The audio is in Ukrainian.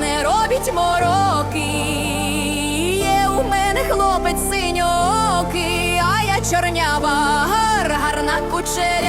не робіть мороки, є у мене хлопець синьоки, а я чорнява, гар, гарна кучеря.